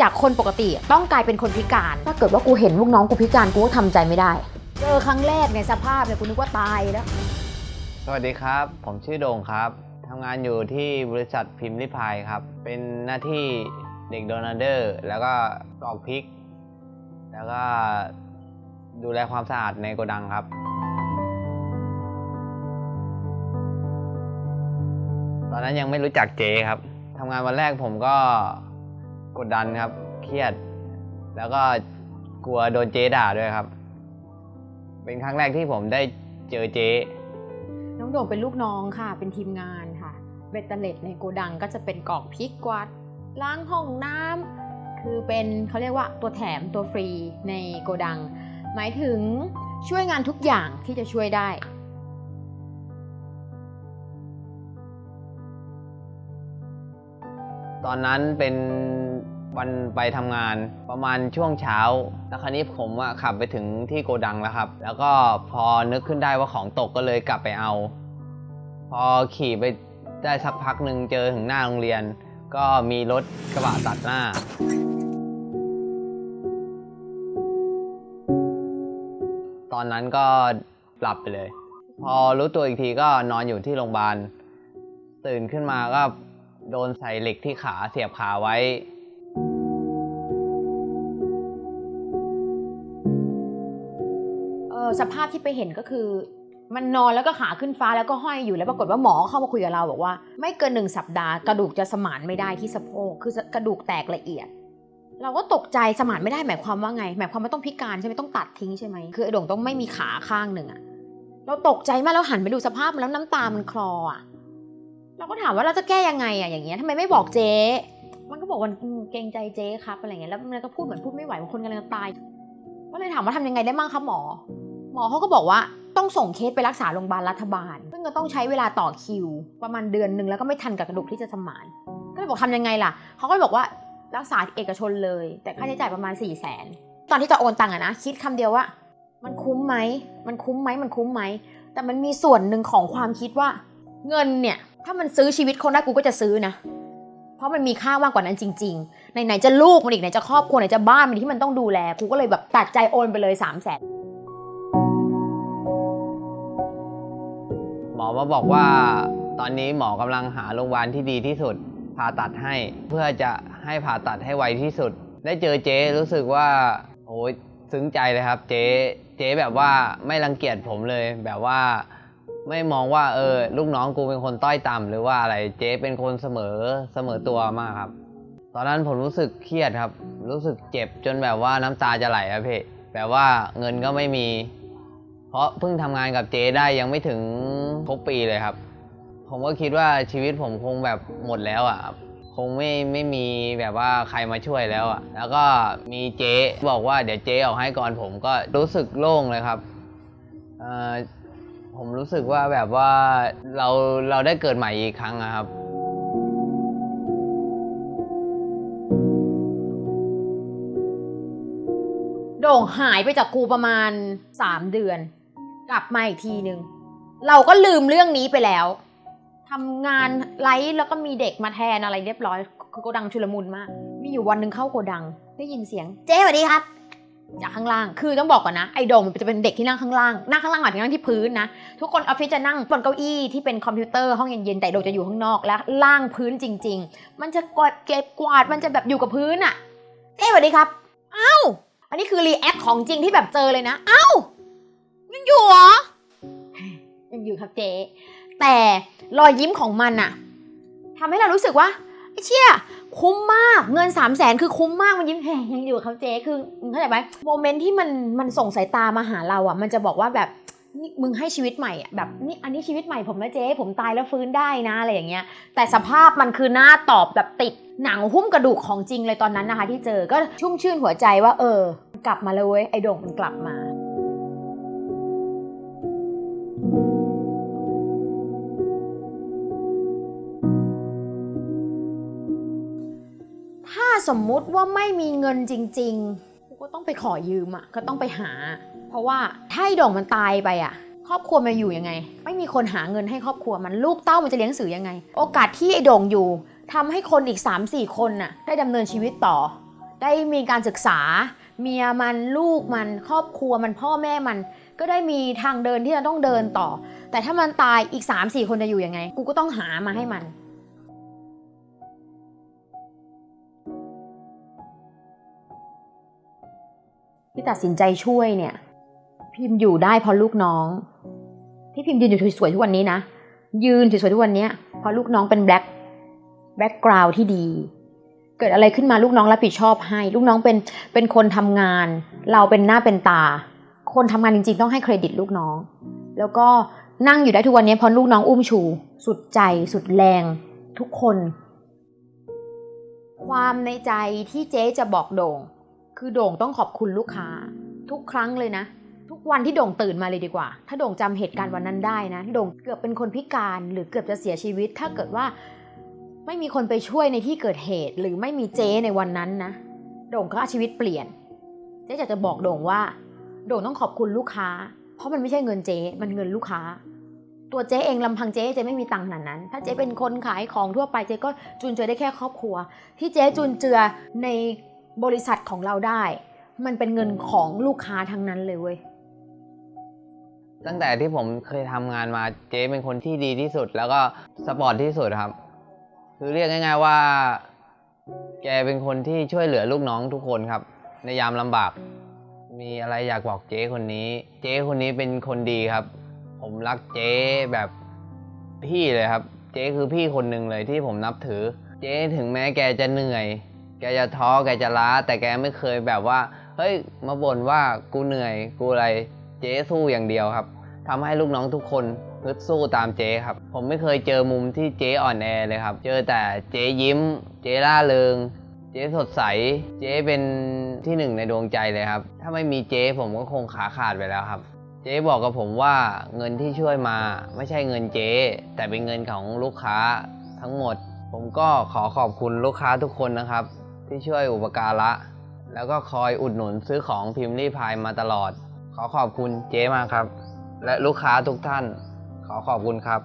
จากคนปกติต้องกลายเป็นคนพิการ ถ้าเกิดว่ากูเห็นลูกน้องกูพิการกูก็ทำใจไม่ได้ เจอครั้งแรกในสภาพเนี่ยกูนึกว่าตายแล้ว สวัสดีครับ ผมชื่อโด่งครับทำงานอยู่ที่บริษัทพิมพ์ริพายครับ เป็นหน้าที่เด็กโดนาเดอร์ แล้วก็กรอกพริก แล้วก็ดูแลความสะอาดในโกดังครับ ตอนนั้นยังไม่รู้จักเจครับทำงานวันแรกผมก็ กดดันครับ เครียด แล้วก็กลัวโดนเจด่าด้วยครับ เป็นครั้งแรกที่ผมได้เจอเจน้องโด่งเป็นลูกน้องค่ะ เป็นทีมงานค่ะ เบตเตเล็ตในโกดังก็จะเป็นกรอกพริกกวาดล้างห้องน้ำคือเป็นเขาเรียกว่าตัวแถมตัวฟรีในโกดัง หมายถึงช่วยงานทุกอย่างที่จะช่วยได้ตอนนั้นเป็น วันไปทำงานประมาณช่วงเช้า แล้วคราวนี้ผมอะขับไปถึงที่โกดังแล้วครับ แล้วก็พอนึกขึ้นได้ว่าของตกก็เลยกลับไปเอา พอขี่ไปได้สักพักหนึ่งเจอถึงหน้าโรงเรียน ก็มีรถกระบะตัดหน้า ตอนนั้นก็หลับไปเลย พอรู้ตัวอีกทีก็นอนอยู่ที่โรงพยาบาล ตื่นขึ้นมาก็โดนใส่เหล็กที่ขาเสียบขาไว้ สภาพที่ไปเห็นก็คือ มันนอนแล้วก็ขาขึ้นฟ้าแล้วก็ห้อยอยู่แล้วปรากฏว่าหมอเข้ามาคุยกับเราบอกว่า ไม่เกินหนึ่งสัปดาห์กระดูกจะสมานไม่ได้ที่สะโพกคือกระดูกแตกละเอียด เราก็ตกใจสมานไม่ได้หมายความว่าไง หมายความว่าต้องพิการใช่ไหมต้องตัดทิ้งใช่ไหมคือไอ้ดงต้องไม่มีขาข้างหนึ่งอะเราตกใจมากแล้วหันไปดูสภาพมันแล้วน้ำตามันคลออะเราก็ถามว่าเราจะแก้ยังไงอะอย่างเงี้ยทำไมไม่บอกเจ๊มันก็บอกว่าเกรงใจเจ๊ครับอะไรเงี้ยแล้วมันก็พูดเหมือนพูดไม่ไหวบางคนกำลังจะตายก็เลยถามว่าทำยังไงได้บ้างครับหมอ หมอเขาก็บอกว่าต้องส่งเคสไปรักษาโรงพยาบาลรัฐบาล ซึ่งก็ต้องใช้เวลาต่อคิว ประมาณเดือนหนึ่งแล้วก็ไม่ทันกับกระดูกที่จะสมาน ก็เลยบอกทำยังไงล่ะ เขาก็บอกว่ารักษาเอกชนเลย แต่ค่าใช้จ่ายประมาณ4ี่แสนตอนที่จะโอนตังค์อะนะคิดคำเดียวว่า มันคุ้มไหมมันคุ้มไหมมันคุ้มไหมแต่มันมีส่วนหนึ่งของความคิดว่า เงินเนี่ย ถ้ามันซื้อชีวิตคนได้กูก็จะซื้อนะ เพราะมันมีค่ามากกว่านั้นจริงๆไหนๆจะลูกมันอีกไหนจะครอบครัวไหนจะบ้านมันที่มันต้องดูแลกูก็เลยแบบตัดใจโอนไปเลย3มแสน มอมาบอกว่า ตอนนี้หมอกำลังหาโรงพยาบาลที่ดีที่สุด ผ่าตัดให้ เพื่อจะให้ผ่าตัดให้ไวที่สุด ได้เจอเจ๊รู้สึกว่าโอ้ยซึ้งใจเลยครับ เจ๊เจ๊แบบว่าไม่รังเกียจผมเลย แบบว่าไม่มองว่าเออลูกน้องกูเป็นคนต้อยต่ำหรือว่าอะไรเจ๊เป็นคนเสมอเสมอตัวมากครับ ตอนนั้นผมรู้สึกเครียดครับ รู้สึกเจ็บจนแบบว่าน้ำตาจะไหลครับพี่แบบว่าเงินก็ไม่มี เพราะเพิ่งทำงานกับเจ๊ได้ยังไม่ถึงครบปีเลยครับ ผมก็คิดว่าชีวิตผมคงแบบหมดแล้วอะครับคงไม่ไม่มีแบบว่าใครมาช่วยแล้วอะ แล้วก็มีเจ๊บอกว่าเดี๋ยวเจ๊เอาให้ก่อนผมก็รู้สึกโล่งเลยครับเอ่อผมรู้สึกว่าแบบว่าเราเราได้เกิดใหม่อีกครั้งอะครับ โด่งหายไปจากครูประมาณ 3 เดือน กลับมาอีกทีนึง เราก็ลืมเรื่องนี้ไปแล้วทำงานไลฟ์แล้วก็มีเด็กมาแทนอะไรเรียบร้อยคือโกดังชุลมุนมาก มีอยู่วันหนึ่งเข้าโกดัง ได้ยินเสียง เจ๊สวัสดีครับ จากข้างล่าง คือต้องบอกก่อนนะ ไอ้โด่งมันจะเป็นเด็กที่นั่งข้างล่าง นั่งข้างล่างหมายถึงนั่งที่พื้นนะ ทุกคนออฟฟิศจะนั่งบนเก้าอี้ที่เป็นคอมพิวเตอร์ห้องเย็นๆ แต่โด่งจะอยู่ข้างนอกและล่างพื้นจริง ๆ มันจะกวาดเก็บกวาด มันจะแบบอยู่กับพื้นอะเจ๊สวัสดีครับ เอ้า อันนี้คือรีแอคของจริงที่แบบเจอเลยนะ เอ้า ยังอยู่เหรอยังอยู่ครับเจ๊แต่รอยยิ้มของมันอะทำให้เรารู้สึกว่าไอ้เชี่ยคุ้มมากเงิน3 0 0แสนคือคุ้มมากมันยิ้มแหยังอยู่ครับเจ๊คือมึงเข้าใจไหมโมเมนต์ที่มันมันส่งสายตามาหาเราอะมันจะบอกว่าแบบนี่มึงให้ชีวิตใหม่อะแบบนี่อันนี้ชีวิตใหม่ผมนะเจ๊ผมตายแล้วฟื้นได้นะอะไรอย่างเงี้ย แต่สภาพมันคือหน้าตอบแบบติดหนังหุ้มกระดูกของจริงเลยตอนนั้นนะคะ ที่เจอก็ชุ่มชื่นหัวใจว่า เออ กลับมาเลยเว้ยไอ้โด่งมันกลับมา สมมุติว่าไม่มีเงินจริงๆกูก็ต้องไปขอยืมอะ ก็ต้องไปหา เพราะว่าถ้าไอ้ดงมันตายไปอะ ครอบครัวมันอยู่ยังไง ไม่มีคนหาเงินให้ครอบครัวมันลูกเต้ามันจะเลี้ยงสื่อยังไง โอกาสที่ไอ้ดงอยู่ทำให้คนอีก 3-4 คนน่ะได้ดำเนินชีวิตต่อ ได้มีการศึกษา เมียมันลูกมันครอบครัวมันพ่อแม่มัน ก็ได้มีทางเดินที่จะต้องเดินต่อ แต่ถ้ามันตายอีก 3 4 คนจะอยู่ยังไง กูก็ต้องหามาให้มัน ที่ตัดสินใจช่วยเนี่ย พิมพ์อยู่ได้เพราะลูกน้อง ที่พิมพ์ยืนอยู่สวยๆทุกวันนี้นะ ยืนสวยๆทุกวันนี้เพราะลูกน้องเป็นแบล็คแบ็กกราวที่ดี เกิดอะไรขึ้นมาลูกน้องรับผิดชอบให้ ลูกน้องเป็นเป็นคนทำงาน เราเป็นหน้าเป็นตา คนทำงานจริงๆ ต้องให้เครดิตลูกน้อง แล้วก็นั่งอยู่ได้ทุกวันนี้เพราะลูกน้องอุ้มชู สุดใจ สุดแรง ทุกคน ความในใจที่เจ๊จะบอกโด่ง คือโด่งต้องขอบคุณลูกค้า ทุกครั้งเลยนะ ทุกวันที่โด่งตื่นมาเลยดีกว่า ถ้าโด่งจำเหตุการณ์วันนั้นได้นะโด่งเกือบเป็นคนพิการหรือเกือบจะเสียชีวิต ถ้าเกิดว่า ไม่มีคนไปช่วยในที่เกิดเหตุ หรือไม่มีเจ๊ในวันนั้นนะโด่งก็ชีวิตเปลี่ยนเจ๊อยากจะบอกโด่งว่า โด่งต้องขอบคุณลูกค้า เพราะมันไม่ใช่เงินเจ๊มันเงินลูกค้า ตัวเจ๊เองลำพังเจ๊เจ๊ไม่มีตังค์ขนาดนั้น ถ้าเจ๊เป็นคนขายของทั่วไปเจ๊ก็จุนเจือได้แค่ครอบครัว ที่เจ๊จุนเจือใน บริษัทของเราได้ มันเป็นเงินของลูกค้าทั้งนั้นเลยเว้ยตั้งแต่ที่ผมเคยทำงานมาเจ๊เป็นคนที่ดีที่สุด แล้วก็สปอร์ตที่สุดครับ คือเรียกง่าย ๆว่า แกเป็นคนที่ช่วยเหลือลูกน้องทุกคนครับ ในยามลำบาก มีอะไรอยากบอกเจ๊คนนี้ เจ๊คนนี้เป็นคนดีครับ ผมรักเจ๊แบบพี่เลยครับ เจ๊คือพี่คนหนึ่งเลยที่ผมนับถือ เจ๊ถึงแม้แกจะเหนื่อย แกจะท้อแกจะล้า แต่แกไม่เคยแบบว่า เฮ้ยมาบ่นว่ากูเหนื่อยกูอะไรเจ๊สู้อย่างเดียวครับทำให้ลูกน้องทุกคนฮึดสู้ตามเจ๊ครับ ผมไม่เคยเจอมุมที่เจ๊อ่อนแอเลยครับ เจอแต่เจ๊ยิ้ม เจ๊ร่าเริง เจ๊สดใส เจ๊เป็นที่หนึ่งในดวงใจเลยครับ ถ้าไม่มีเจ๊ผมก็คงขาขาดไปแล้วครับ เจ๊บอกกับผมว่าเงินที่ช่วยมาไม่ใช่เงินเจ๊ แต่เป็นเงินของลูกค้าทั้งหมด ผมก็ขอขอบคุณลูกค้าทุกคนนะครับ ที่ช่วยอุปการะ แล้วก็คอยอุดหนุนซื้อของพิมพ์รีพายมาตลอด ขอขอบคุณเจ๊มากครับ และลูกค้าทุกท่าน ขอขอบคุณครับ